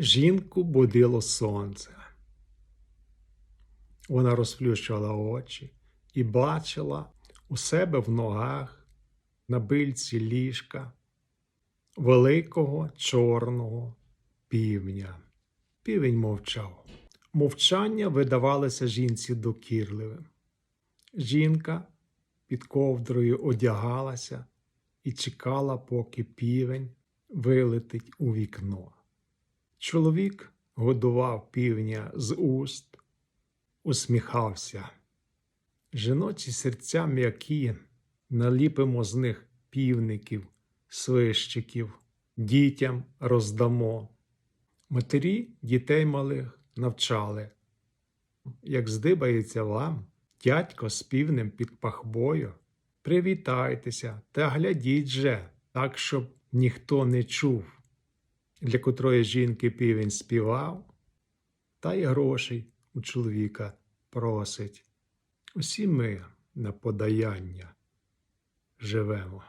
Жінку будило сонце. Вона розплющувала очі і бачила у себе в ногах на бильці ліжка великого чорного півня. Півень мовчав. Мовчання видавалося жінці докірливим. Жінка під ковдрою одягалася і чекала, поки півень вилетить у вікно. Чоловік годував півня з уст, усміхався. Жіночі серця м'які, наліпимо з них півників, свищиків, дітям роздамо. Матері дітей малих навчали. Як здибається вам, дядько з півнем під пахбою, привітайтеся та глядіть же, так, щоб ніхто не чув, для котрої жінки півень співав, та й грошей у чоловіка просить. Усі ми на подаяння живемо.